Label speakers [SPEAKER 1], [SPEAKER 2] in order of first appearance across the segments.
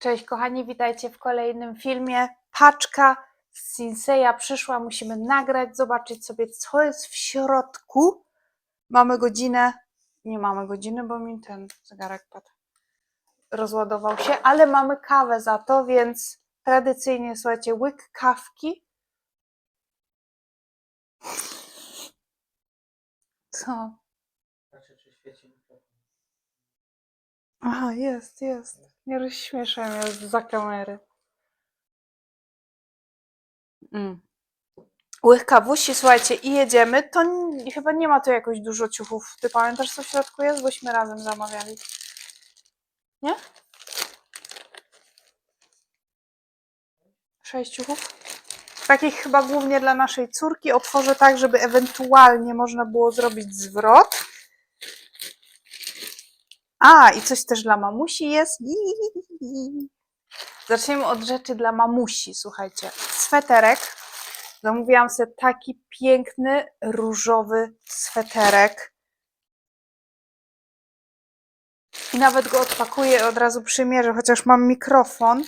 [SPEAKER 1] Cześć kochani, witajcie w kolejnym filmie. Paczka z Sinseya przyszła, musimy nagrać, zobaczyć sobie co jest w środku. Mamy godzinę, nie mamy godziny, bo mi ten zegarek padł. Rozładował się, ale mamy kawę za to, więc tradycyjnie słuchajcie, łyk kawki. Co?
[SPEAKER 2] Patrzę, czy świeci mikrofon.
[SPEAKER 1] Aha, jest, jest. Nie rozśmieszaj mnie za kamery. Mm. Łyk kawusi, słuchajcie, i jedziemy. To chyba nie ma tu jakoś dużo ciuchów. Ty pamiętasz, co w środku jest? Bośmy razem zamawiali. Nie? Sześć ciuchów. Takich chyba głównie dla naszej córki. Otworzę tak, żeby ewentualnie można było zrobić zwrot. A, i coś też dla mamusi jest. Zacznijmy od rzeczy dla mamusi, słuchajcie. Sweterek. Zamówiłam sobie taki piękny, różowy sweterek. I nawet go odpakuję, od razu przymierzę, chociaż mam mikrofon,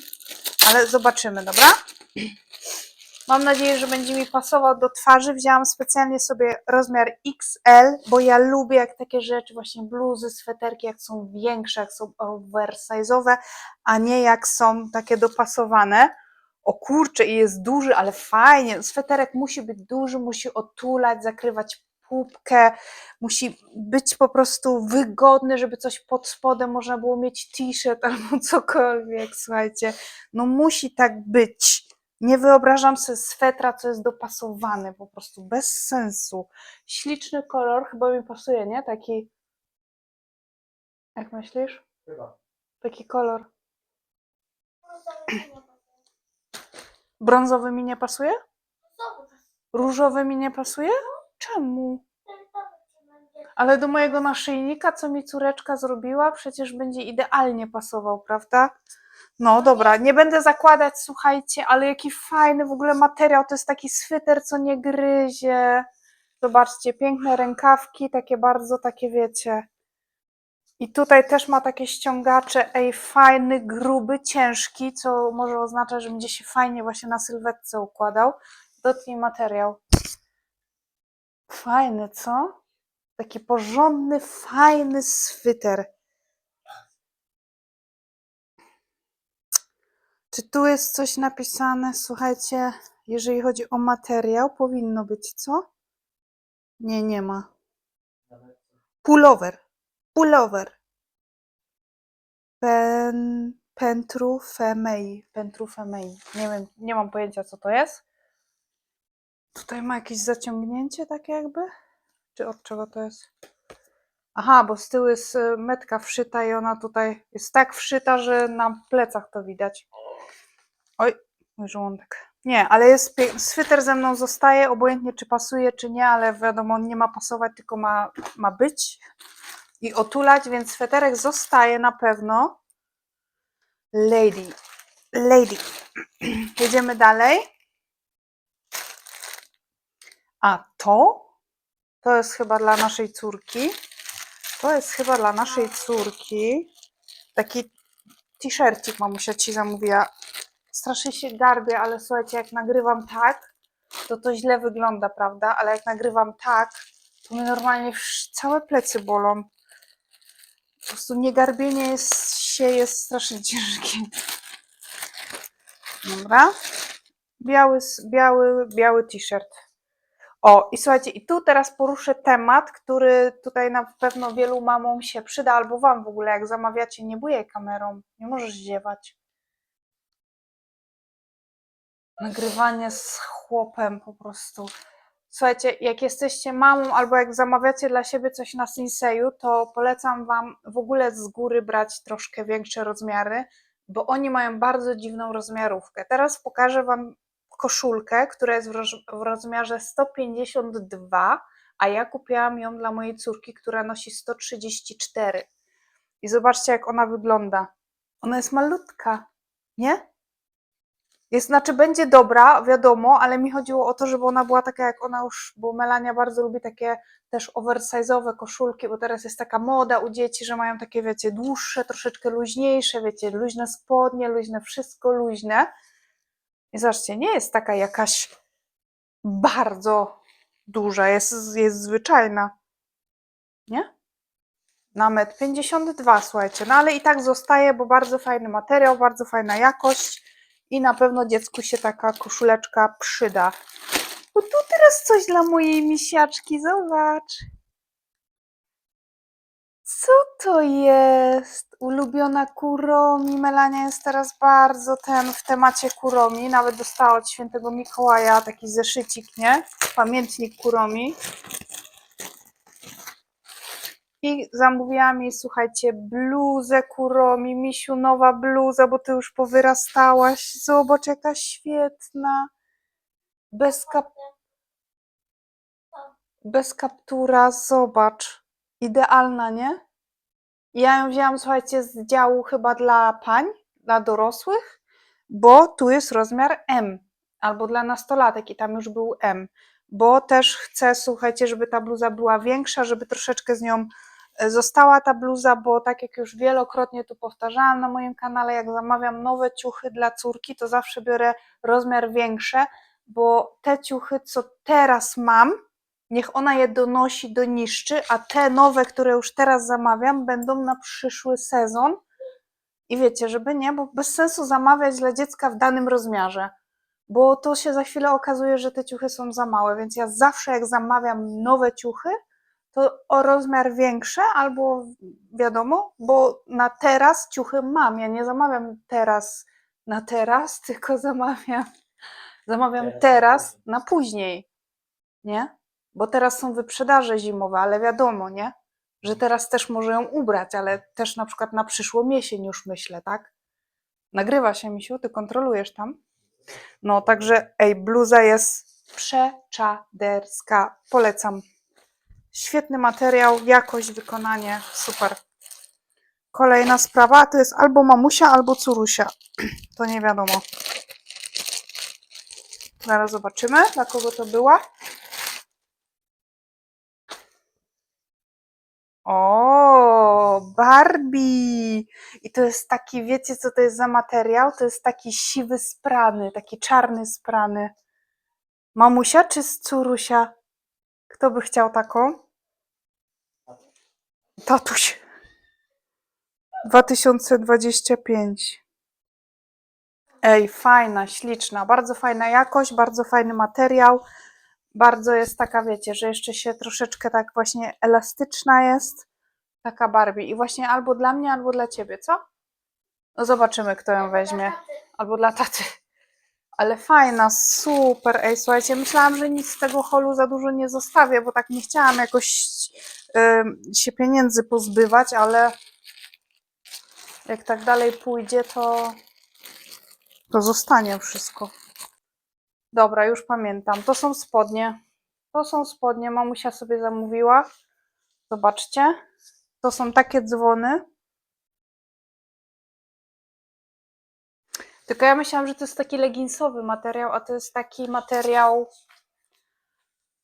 [SPEAKER 1] ale zobaczymy, dobra? Mam nadzieję, że będzie mi pasował do twarzy. Wzięłam specjalnie sobie rozmiar XL, bo ja lubię jak takie rzeczy, właśnie bluzy, sweterki, jak są większe, jak są oversize'owe, a nie jak są takie dopasowane. O kurczę, i jest duży, ale fajnie. Sweterek musi być duży, musi otulać, zakrywać pupkę, musi być po prostu wygodny, żeby coś pod spodem można było mieć t-shirt albo cokolwiek, słuchajcie. No musi tak być. Nie wyobrażam sobie swetra, co jest dopasowany, po prostu bez sensu. Śliczny kolor, chyba mi pasuje, nie? Taki. Jak myślisz?
[SPEAKER 2] Chyba.
[SPEAKER 1] Taki kolor. Brązowy mi nie pasuje? Różowy mi nie pasuje? Czemu? Ale do mojego naszyjnika, co mi córeczka zrobiła, przecież będzie idealnie pasował, prawda? No dobra, nie będę zakładać, słuchajcie, ale jaki fajny w ogóle materiał. To jest taki sweter, co nie gryzie. Zobaczcie, piękne rękawki, takie bardzo, takie wiecie. I tutaj też ma takie ściągacze, ej, fajny, gruby, ciężki, co może oznaczać, że będzie się fajnie właśnie na sylwetce układał. Dotknij materiał. Fajny, co? Taki porządny, fajny sweter. Czy tu jest coś napisane? Słuchajcie, jeżeli chodzi o materiał, powinno być, co? Nie, nie ma. Pullover. Pullover. Pen, pentru femei. Pentru femei. Nie wiem, nie mam pojęcia, co to jest. Tutaj ma jakieś zaciągnięcie takie jakby? Czy od czego to jest? Aha, bo z tyłu jest y, metka wszyta i ona tutaj jest tak wszyta, że na plecach to widać. Oj, mój żołądek. Nie, ale jest sweter ze mną zostaje, obojętnie czy pasuje, czy nie, ale wiadomo, on nie ma pasować, tylko ma, ma być i otulać, więc sweterek zostaje na pewno. Lady, lady. Jedziemy dalej. A to? To jest chyba dla naszej córki. To jest chyba dla naszej córki. Taki t-shircik mamusia ci zamówiła. Strasznie się garbię, ale słuchajcie, jak nagrywam tak, to to źle wygląda, prawda? Ale jak nagrywam tak, to mnie normalnie całe plecy bolą. Po prostu niegarbienie jest, się jest strasznie ciężkie. Dobra. Biały, biały, biały t-shirt. O, i słuchajcie, i tu teraz poruszę temat, który tutaj na pewno wielu mamom się przyda, albo wam w ogóle, jak zamawiacie, nie bujaj kamerą, nie możesz ziewać. Nagrywanie z chłopem po prostu. Słuchajcie, jak jesteście mamą albo jak zamawiacie dla siebie coś na Sinseyu, to polecam Wam w ogóle z góry brać troszkę większe rozmiary, bo oni mają bardzo dziwną rozmiarówkę. Teraz pokażę Wam koszulkę, która jest w rozmiarze 152, a ja kupiłam ją dla mojej córki, która nosi 134. I zobaczcie, jak ona wygląda. Ona jest malutka, nie? Jest, znaczy będzie dobra, wiadomo, ale mi chodziło o to, żeby ona była taka jak ona już, bo Melania bardzo lubi takie też oversize'owe koszulki, bo teraz jest taka moda u dzieci, że mają takie, wiecie, dłuższe, troszeczkę luźniejsze, wiecie, luźne spodnie, luźne wszystko, luźne. I zobaczcie, nie jest taka jakaś bardzo duża, jest, jest zwyczajna. Nie? Na metr 52, słuchajcie. No ale i tak zostaje, bo bardzo fajny materiał, bardzo fajna jakość i na pewno dziecku się taka koszuleczka przyda. Bo tu teraz coś dla mojej misiaczki, zobacz. Co to jest? Ulubiona Kuromi. Melania jest teraz bardzo ten w temacie Kuromi. Nawet dostała od świętego Mikołaja taki zeszycik, nie? Pamiętnik Kuromi. I zamówiłam jej, słuchajcie, bluzę Kuromi, misiu, nowa bluza, bo ty już powyrastałaś. Zobacz, jaka świetna. Bez, kap... Bez kaptura, zobacz. Idealna, nie? Ja ją wzięłam, słuchajcie, z działu chyba dla pań, dla dorosłych, bo tu jest rozmiar M, albo dla nastolatek i tam już był M, bo też chcę, słuchajcie, żeby ta bluza była większa, żeby troszeczkę z nią została ta bluza, bo tak jak już wielokrotnie tu powtarzałam na moim kanale, jak zamawiam nowe ciuchy dla córki, to zawsze biorę rozmiar większe, bo te ciuchy, co teraz mam, niech ona je donosi, doniszczy, a te nowe, które już teraz zamawiam, będą na przyszły sezon. I wiecie, żeby nie, bo bez sensu zamawiać dla dziecka w danym rozmiarze, bo to się za chwilę okazuje, że te ciuchy są za małe, więc ja zawsze jak zamawiam nowe ciuchy, to o rozmiar większy albo wiadomo, bo na teraz ciuchy mam. Ja nie zamawiam teraz na teraz, tylko zamawiam, zamawiam
[SPEAKER 2] Teraz na
[SPEAKER 1] teraz
[SPEAKER 2] później.
[SPEAKER 1] na później. Nie? Bo teraz są wyprzedaże zimowe, ale wiadomo, nie? Że teraz też może ją ubrać, ale też na przykład na przyszłą jesień już myślę, tak? Nagrywa się, Misiu, ty kontrolujesz tam? No, także ej, bluza jest przeczaderska. Polecam. Świetny materiał, jakość, wykonanie, super. Kolejna sprawa to jest albo mamusia, albo curusia. To nie wiadomo. Zaraz zobaczymy, dla kogo to była. O, Barbie! I to jest taki, wiecie co to jest za materiał? To jest taki siwy sprany, taki czarny sprany. Mamusia czy z curusia? Kto by chciał taką? Tatuś. 2025. Ej, fajna, śliczna, bardzo fajna jakość, bardzo fajny materiał. Bardzo jest taka, wiecie, że jeszcze się troszeczkę tak właśnie elastyczna jest. Taka Barbie. I właśnie albo dla mnie, albo dla ciebie, co? No zobaczymy, kto ją weźmie. Albo dla taty. Ale fajna, super. Ej, słuchajcie, myślałam, że nic z tego holu za dużo nie zostawię, bo tak nie chciałam jakoś ym, się pieniędzy pozbywać, ale jak tak dalej pójdzie, to, to zostanie wszystko. Dobra, już pamiętam. To są spodnie. To są spodnie. Mamusia sobie zamówiła. Zobaczcie. To są takie dzwony. Tylko ja myślałam, że to jest taki leginsowy materiał, a to jest taki materiał.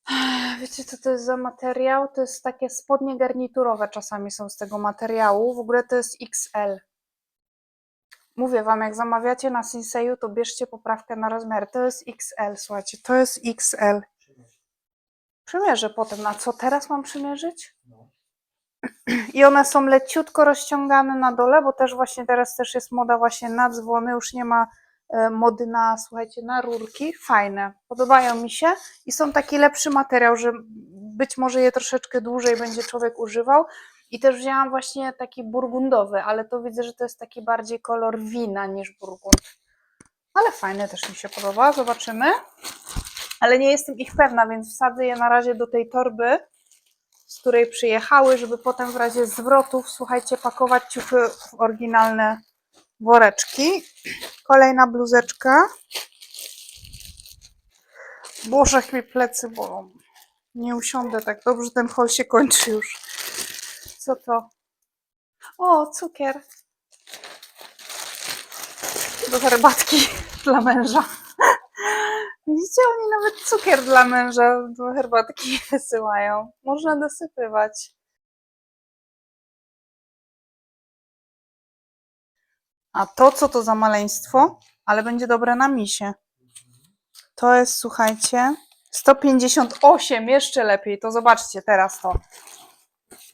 [SPEAKER 1] Wiecie, co to jest za materiał? To jest takie spodnie garniturowe, czasami są z tego materiału. W ogóle to jest XL. Mówię wam, jak zamawiacie na Sinseju, to bierzcie poprawkę na rozmiary. To jest XL, słuchajcie, to jest XL.
[SPEAKER 2] Przymierz.
[SPEAKER 1] Przymierzę potem. A co teraz mam przymierzyć?
[SPEAKER 2] No.
[SPEAKER 1] I one są leciutko rozciągane na dole, bo też właśnie teraz też jest moda właśnie na dzwony, już nie ma e, mody na, słuchajcie, na rurki. Fajne, podobają mi się i są taki lepszy materiał, że być może je troszeczkę dłużej będzie człowiek używał. I też wzięłam właśnie taki burgundowy, ale to widzę, że to jest taki bardziej kolor wina niż burgund. Ale fajny też mi się podoba, zobaczymy. Ale nie jestem ich pewna, więc wsadzę je na razie do tej torby z której przyjechały, żeby potem w razie zwrotów, słuchajcie, pakować ciuchy w oryginalne woreczki. Kolejna bluzeczka. Boże, mi plecy bolą. Nie usiądę tak dobrze, ten hol się kończy już. Co to? O, cukier. do herbatki dla męża. Widzicie, oni nawet cukier dla męża do herbatki wysyłają. Można dosypywać. A to, co to za maleństwo, ale będzie dobre na misie. To jest, słuchajcie, 158, jeszcze lepiej. To zobaczcie teraz to.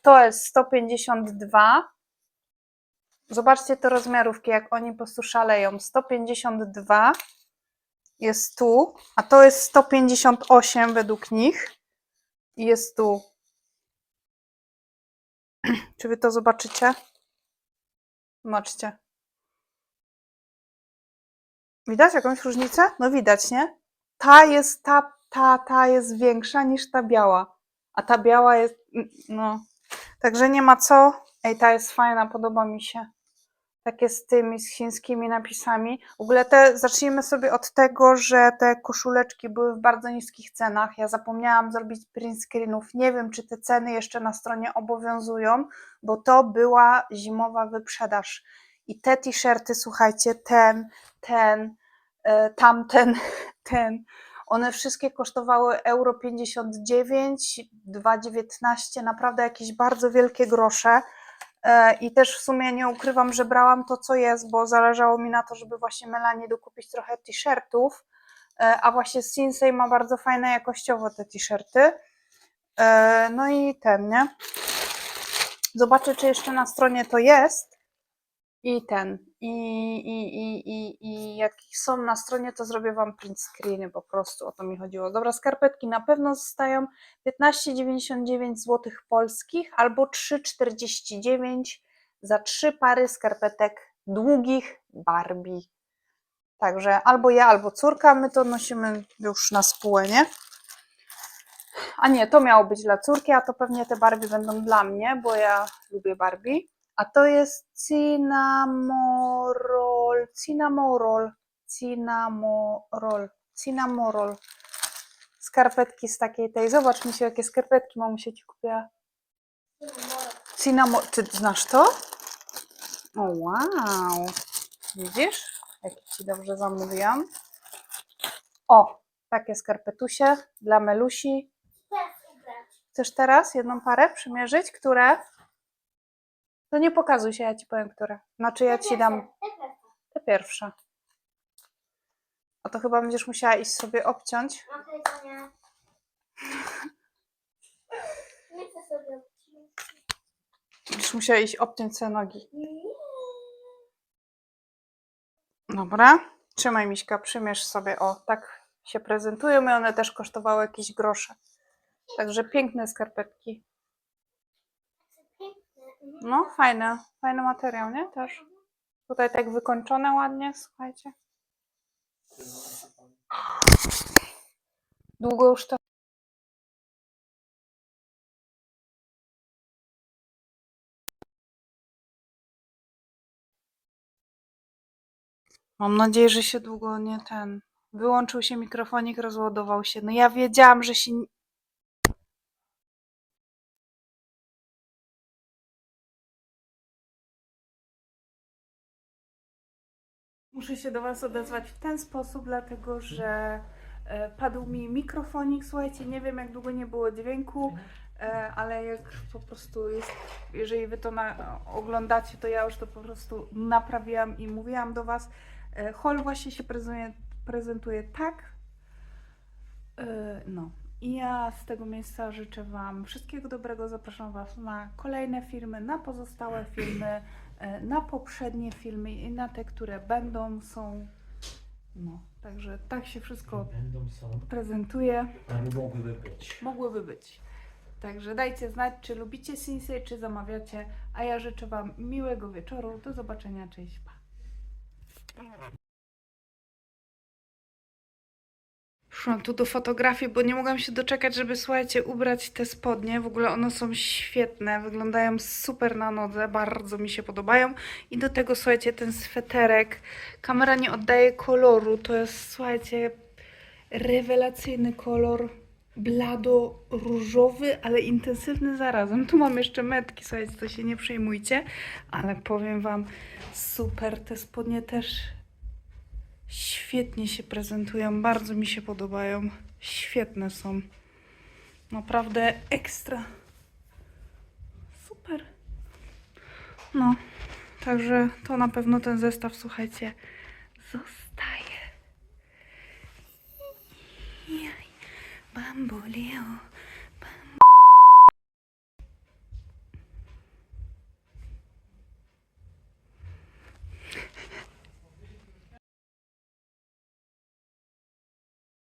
[SPEAKER 1] To jest 152. Zobaczcie te rozmiarówki, jak oni po prostu szaleją. 152 jest tu, a to jest 158 według nich. I jest tu. Czy wy to zobaczycie? Zobaczcie. Widać jakąś różnicę? No widać, nie? Ta jest, ta, ta, ta jest większa niż ta biała. A ta biała jest, no. Także nie ma co. Ej, ta jest fajna, podoba mi się. Takie z tymi, z chińskimi napisami. W ogóle te, zacznijmy sobie od tego, że te koszuleczki były w bardzo niskich cenach. Ja zapomniałam zrobić print screenów. Nie wiem, czy te ceny jeszcze na stronie obowiązują, bo to była zimowa wyprzedaż. I te t-shirty, słuchajcie, ten, ten, e, tamten, ten, one wszystkie kosztowały euro 59, 2,19, naprawdę jakieś bardzo wielkie grosze. E, I też w sumie nie ukrywam, że brałam to, co jest, bo zależało mi na to, żeby właśnie Melanie dokupić trochę t-shirtów. E, A właśnie Sinsei ma bardzo fajne jakościowo te t-shirty. E, No i ten, nie? Zobaczę, czy jeszcze na stronie to jest. I ten. I, i, i, i, i jak są na stronie, to zrobię Wam print screeny po prostu. O to mi chodziło. Dobra, skarpetki na pewno zostają 15,99 zł polskich albo 3,49 za trzy pary skarpetek długich Barbie. Także albo ja, albo córka, my to nosimy już na spółę, nie? A nie, to miało być dla córki, a to pewnie te Barbie będą dla mnie, bo ja lubię Barbie. A to jest Cinnamorol, Cinnamorol, Cinnamorol, Cinnamorol. Skarpetki z takiej tej. Zobacz mi się, jakie skarpetki mamusia ci kupiła. Cinnamon, ty znasz to? O wow. Widzisz? Jak ci dobrze zamówiłam. O, takie skarpetusie dla Melusi. Chcesz teraz jedną parę przymierzyć? Które? To nie pokazuj się, ja ci powiem, które. Znaczy ja ci dam te pierwsze. A to chyba będziesz musiała iść sobie obciąć.
[SPEAKER 3] Nie chcę sobie
[SPEAKER 1] Będziesz musiała iść obciąć sobie nogi. Dobra. Trzymaj Miśka, przymierz sobie. O, tak się prezentują i one też kosztowały jakieś grosze. Także piękne skarpetki. No, fajne. Fajny materiał, nie? Też. Tutaj tak wykończone ładnie, słuchajcie. Długo już to. Mam nadzieję, że się długo nie ten. Wyłączył się mikrofonik, rozładował się. No ja wiedziałam, że się. Muszę się do Was odezwać w ten sposób, dlatego że e, padł mi mikrofonik. Słuchajcie, nie wiem jak długo nie było dźwięku, e, ale jak po prostu jest, jeżeli Wy to na, oglądacie, to ja już to po prostu naprawiłam i mówiłam do Was. E, Hol właśnie się prezentuje, prezentuje tak. No. I ja z tego miejsca życzę Wam wszystkiego dobrego. Zapraszam Was na kolejne filmy, na pozostałe filmy, na poprzednie filmy i na te, które będą, są. No, także tak się wszystko
[SPEAKER 2] Będą są,
[SPEAKER 1] prezentuje.
[SPEAKER 2] albo mogłyby być.
[SPEAKER 1] Mogłyby być. Także dajcie znać, czy lubicie Sinsy, czy zamawiacie. A ja życzę Wam miłego wieczoru. Do zobaczenia. Cześć. Pa. Szłam tu do fotografii, bo nie mogłam się doczekać, żeby słuchajcie, ubrać te spodnie. W ogóle one są świetne, wyglądają super na nodze, bardzo mi się podobają. I do tego słuchajcie, ten sweterek. Kamera nie oddaje koloru, to jest słuchajcie, rewelacyjny kolor. Blado różowy, ale intensywny zarazem. Tu mam jeszcze metki, słuchajcie, to się nie przejmujcie, ale powiem Wam, super, te spodnie też Świetnie się prezentują, bardzo mi się podobają. Świetne są. Naprawdę ekstra. Super. No, także to na pewno ten zestaw, słuchajcie, zostaje. Bamboleo,